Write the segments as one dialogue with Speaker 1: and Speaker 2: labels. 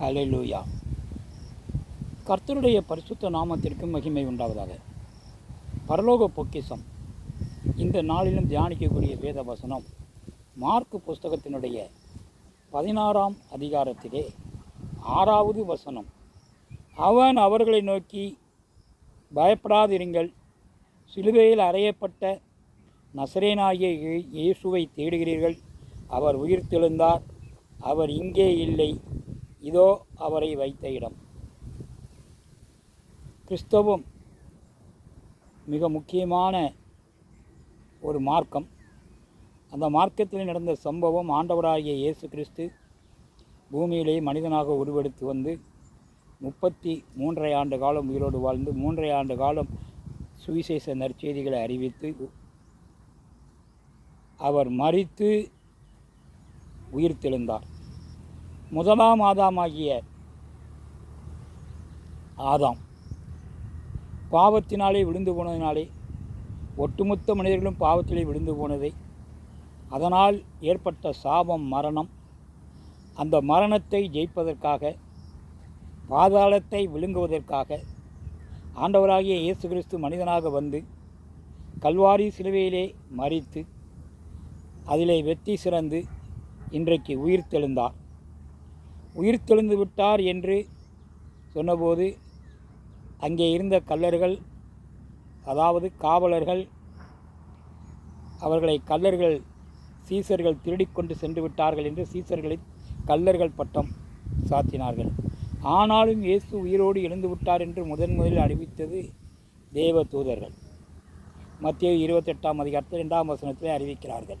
Speaker 1: Hallelujah கர்த்தருடைய பரிசுத்த நாமத்திற்கு மகிமை உண்டாவதாக. பரலோக பொக்கிஷம். இந்த நாளிலும் தியானிக்கக்கூடிய வேத வசனம் மார்க்கு புஸ்தகத்தினுடைய பதினாறாம் அதிகாரத்திலே ஆறாவது வசனம். அவன் அவர்களை நோக்கி பயப்படாதிருங்கள். சிலுவையில் அறையப்பட்ட நசரேனாகிய இயேசுவை தேடுகிறீர்கள். அவர் உயிர்த்தெழுந்தார். அவர் இங்கே இல்லை. இதோ அவரை வைத்த இடம். கிறிஸ்தவம் மிக முக்கியமான ஒரு மார்க்கம். அந்த மார்க்கத்தில் நடந்த சம்பவம் ஆண்டவராகிய இயேசு கிறிஸ்து பூமியிலே மனிதனாக உருவெடுத்து வந்து முப்பத்தி மூன்றரை ஆண்டு காலம் உயிரோடு வாழ்ந்து மூன்றரை ஆண்டு காலம் சுவிசேஷ நற்செய்திகளை அறிவித்து அவர் மரித்து உயிர்த்தெழுந்தார். முதலாம் ஆதாமாகிய ஆதாம். பாவத்தினாலே விழுந்து போனதினாலே ஒட்டுமொத்த மனிதர்களும் பாவத்திலே விழுந்து போனதை அதனால் ஏற்பட்ட சாபம் மரணம். அந்த மரணத்தை ஜெயிப்பதற்காக பாதாளத்தை விழுங்குவதற்காக ஆண்டவராகிய இயேசு கிறிஸ்து மனிதனாக வந்து கல்வாரி சிலுவையிலே மறித்து அதிலே வெற்றி சிறந்து இன்றைக்கு உயிர் தெழுந்தார். உயிர் உயிர்த்தெழுந்து விட்டார் என்று சொன்னபோது அங்கே இருந்த கல்லர்கள் அதாவது காவலர்கள் அவர்களை கல்லர்கள் சீசர்கள் திருடிக்கொண்டு சென்று விட்டார்கள் என்று சீசர்களை கல்லர்கள் பட்டம் சாத்தினார்கள். ஆனாலும் இயேசு உயிரோடு எழுந்து விட்டார் என்று முதன் முதலில் அறிவித்தது தேவ தூதர்கள். மத்திய இருபத்தெட்டாம் அதிகாரத்தில் இரண்டாம் வசனத்திலே அறிவிக்கிறார்கள்.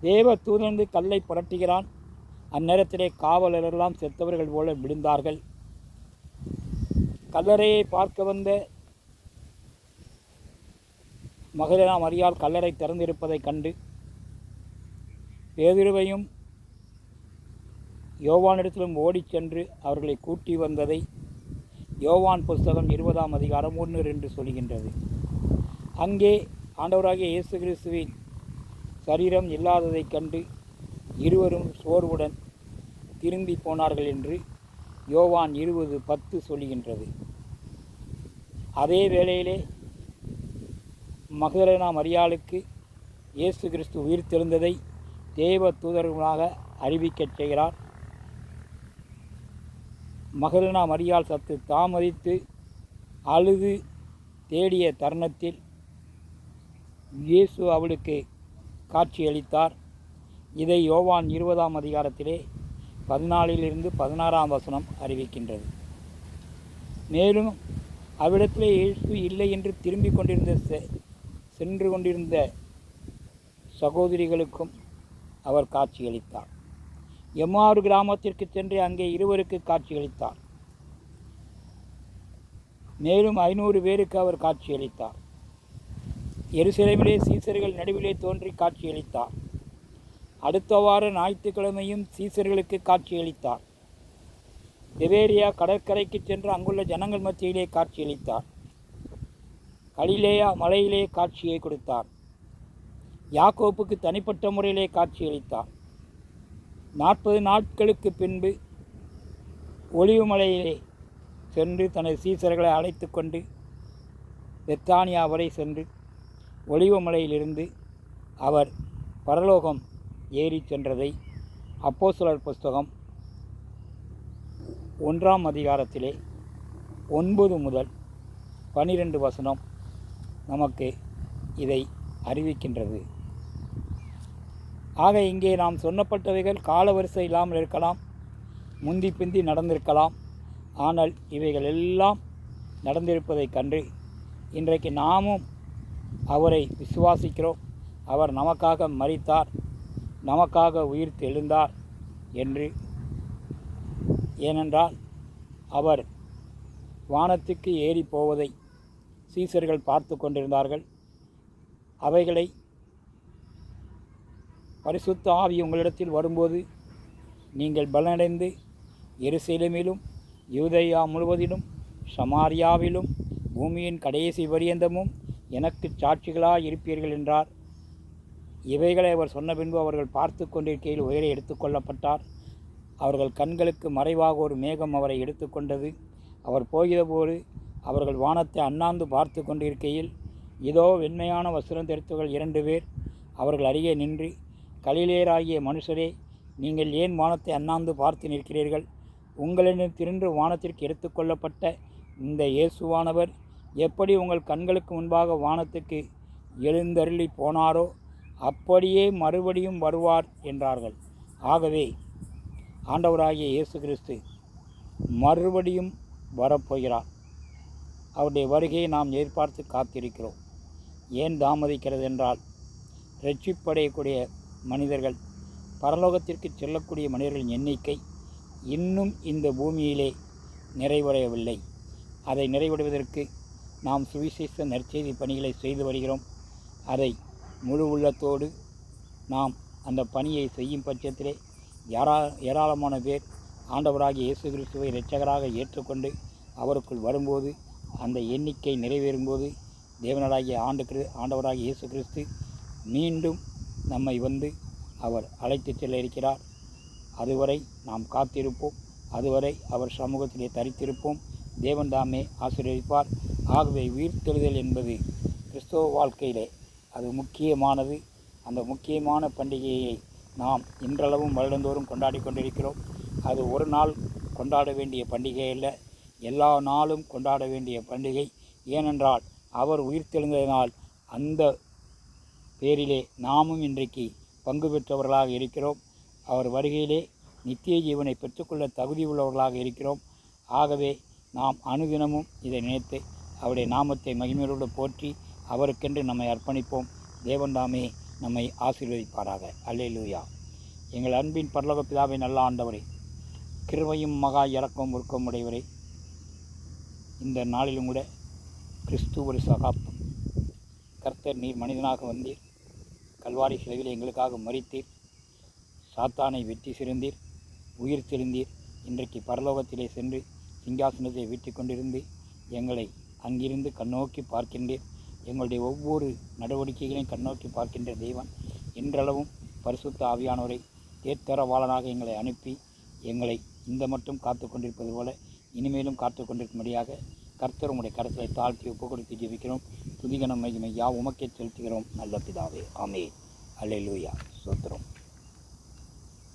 Speaker 1: தேவ தூதர்ந்து கல்லை புரட்டுகிறான். அந்நேரத்திலே காவலரெல்லாம் செத்தவர்கள் போல விழுந்தார்கள். கல்லறையை பார்க்க வந்த மகளிரா அறியால் கல்லறை திறந்திருப்பதைக் கண்டு பேதிருவையும் யோவானிடத்திலும் ஓடிச் சென்று அவர்களை கூட்டி வந்ததை யோவான் புஸ்தகம் இருபதாம் அதிகாரம் ஒன்று என்று சொல்கின்றது. அங்கே ஆண்டவராகிய இயேசு கிறிஸ்துவின் சரீரம் இல்லாததைக் கண்டு இருவரும் சோர்வுடன் திரும்பி போனார்கள் என்று யோவான் இருபது பத்து சொல்லுகின்றது. அதே வேளையிலே மகதலேனா மரியாளுக்கு இயேசு கிறிஸ்து உயிர் உயிர்த்தெழுந்ததை தேவ தூதர்களாக அறிவிக்கச் செய்கிறார். மகதலேனா மரியாள் சத்து தாமதித்து அழுது தேடிய தருணத்தில் இயேசு அவளுக்கு காட்சியளித்தார். இதை யோவான் இருபதாம் அதிகாரத்திலே பதினாலிலிருந்து பதினாறாம் வசனம் அறிவிக்கின்றது. மேலும் அவ்விடத்திலே இயேசு இல்லை என்று திரும்பிக் கொண்டிருந்த செ- சென்று கொண்டிருந்த சகோதரிகளுக்கும் அவர் காட்சியளித்தார். எம்மாறு கிராமத்திற்கு சென்று அங்கே இருவருக்கு காட்சியளித்தார். மேலும் ஐநூறு பேருக்கு அவர் காட்சியளித்தார். எருசலேமிலே சீசர்கள் நடுவிலே தோன்றி காட்சியளித்தார். அடுத்த வார ஞாயிற்றுக்கிழமையும் சீசர்களுக்கு காட்சியளித்தார். திவேரியா கடற்கரைக்கு சென்று அங்குள்ள ஜனங்கள் மத்தியிலே காட்சியளித்தார். கலிலேயா மலையிலே காட்சியை கொடுத்தார். யாக்கோப்புக்கு தனிப்பட்ட முறையிலே காட்சியளித்தார். நாற்பது நாட்களுக்கு பின்பு ஒளிவு மலையிலே சென்று தனது சீசர்களை அழைத்து கொண்டு பெத்தானியா வரை சென்று ஒளிவு மலையிலிருந்து அவர் பரலோகம் ஏறி சென்றதை அப்போஸ்தலர் புஸ்தகம் ஒன்றாம் அதிகாரத்திலே ஒன்பது முதல் பனிரெண்டு வசனம் நமக்கு இதை அறிவிக்கின்றது. ஆக இங்கே நாம் சொன்னப்பட்டவைகள் காலவரிசை இல்லாமல் இருக்கலாம் முந்தி பிந்தி நடந்திருக்கலாம். ஆனால் இவைகள் எல்லாம் நடந்திருப்பதைக் கண்டு இன்றைக்கு நாமும் அவரை விசுவாசிக்கிறோம். அவர் நமக்காக மறித்தார் நமக்காக உயிர் எழுந்தார் என்று. ஏனென்றால் அவர் வானத்துக்கு ஏறி போவதை சீசர்கள் பார்த்து கொண்டிருந்தார்கள். அவைகளை பரிசுத்த ஆவி உங்களிடத்தில் வரும்போது நீங்கள் பலனடைந்து எருசலேமிலும் யூதையா முழுவதிலும் சமாரியாவிலும் பூமியின் கடைசி பரியந்தமும் எனக்கு சாட்சிகளாக இருப்பீர்கள் என்றார். இவைகளை அவர் சொன்ன பின்பு அவர்கள் பார்த்து கொண்டிருக்கையில் உயிரை எடுத்துக்கொள்ளப்பட்டார் அவர்கள் கண்களுக்கு மறைவாக ஒரு மேகம் அவரை எடுத்துக்கொண்டது அவர் போகிறபோது அவர்கள் வானத்தை அண்ணாந்து பார்த்து கொண்டிருக்கையில் இதோ வெண்மையான வஸ்திரம் தெரித்தவர்கள் இரண்டு பேர். அவர்கள் அருகே நின்று கலிலேயராகிய மனுஷரே நீங்கள் ஏன் வானத்தை அண்ணாந்து பார்த்து நிற்கிறீர்கள்? உங்களிடம் திரண்டு வானத்திற்கு எடுத்துக்கொள்ளப்பட்ட இந்த இயேசுவானவர் எப்படி உங்கள் கண்களுக்கு முன்பாக வானத்துக்கு எழுந்தருளி போனாரோ? அப்படியே மறுபடியும் வருவார் என்றார்கள். ஆகவே ஆண்டவராகிய இயேசு கிறிஸ்து மறுபடியும் வரப்போகிறார். அவருடைய வருகையை நாம் எதிர்பார்த்து காத்திருக்கிறோம். ஏன் தாமதிக்கிறது என்றால் ரட்சிப்படையக்கூடிய மனிதர்கள் பரலோகத்திற்கு செல்லக்கூடிய மனிதர்களின் எண்ணிக்கை இன்னும் இந்த பூமியிலே நிறைவடையவில்லை. அதை நிறைவடைவதற்கு நாம் சுவிசேஷ நற்செய்தி பணிகளை செய்து வருகிறோம். அதை முழு உள்ளத்தோடு நாம் அந்த பணியை செய்யும் பட்சத்திலே யாரா ஏராளமான பேர் ஆண்டவராகிய இயேசு கிறிஸ்துவை இரட்சகராக ஏற்றுக்கொண்டு அவருக்குள் வரும்போது அந்த எண்ணிக்கை நிறைவேறும்போது தேவனராகிய ஆண்டு கிரு ஆண்டவராகிய இயேசு கிறிஸ்து மீண்டும் நம்மை வந்து அவர் அழைத்து செல்ல இருக்கிறார். அதுவரை நாம் காத்திருப்போம். அதுவரை அவர் சமூகத்திலே தரித்திருப்போம். தேவன் தாமே ஆசீர்வதிப்பார். ஆகவே உயிர்த்தெழுதல் என்பது கிறிஸ்தவ வாழ்க்கையிலே அது முக்கியமானது. அந்த முக்கியமான பண்டிகையை நாம் இன்றளவும் வருடந்தோறும் கொண்டாடி கொண்டிருக்கிறோம். அது ஒரு நாள் கொண்டாட வேண்டிய பண்டிகை அல்ல. எல்லா நாளும் கொண்டாட வேண்டிய பண்டிகை. ஏனென்றால் அவர் உயிர்த்தெழுந்ததினால் அந்த பேரிலே நாமும் இன்றைக்கு பங்கு பெற்றவர்களாக இருக்கிறோம். அவர் வருகையிலே நித்திய ஜீவனை பெற்றுக்கொள்ள தகுதி உள்ளவர்களாக இருக்கிறோம். ஆகவே நாம் அனுதினமும் இதை நினைத்து அவருடைய நாமத்தை மகிமையோடு போற்றி அவருக்கென்று நம்மை அர்ப்பணிப்போம். தேவன்தாமே நம்மை ஆசீர்வதிப்பாராக. அல்லேலூயா. எங்கள் அன்பின் பரலோக பிதாவை நல்ல ஆண்டவரே. கிருவையும் மகா இறக்கம் உருக்கம் உடையவரே. இந்த நாளிலும் கூட கிறிஸ்து ஒரு சகாப்தம் கர்த்தர் நீர் மனிதனாக வந்தீர். கல்வாரி சிலையில் எங்களுக்காக மறித்தீர். சாத்தானை வெற்றி சிறந்தீர். உயிர் திருந்தீர் இன்றைக்கு பரலோகத்திலே சென்று சிங்காசனத்தை வீட்டு கொண்டிருந்து எங்களை அங்கிருந்து கண்ணோக்கி பார்க்கின்றீர். எங்களுடைய ஒவ்வொரு நடவடிக்கைகளையும் கண்ணோக்கி பார்க்கின்ற தெய்வன் இன்றளவும் பரிசுத்த ஆவியானோரை தேர்த்தரவாளனாக எங்களை அனுப்பி எங்களை இந்த மட்டும் காத்து கொண்டிருப்பது போல இனிமேலும் காத்து கொண்டிருக்கும்படியாக கர்த்தர் உம்முடைய கருத்தை தாழ்த்தி ஒப்பு கொடுத்து ஜெபிக்கிறோம். துதிகனம் மகிமை யா உமக்கே செலுத்துகிறோம். நல்ல பிதாவே. ஆமே அல்லேலூயா. சோத்திரம்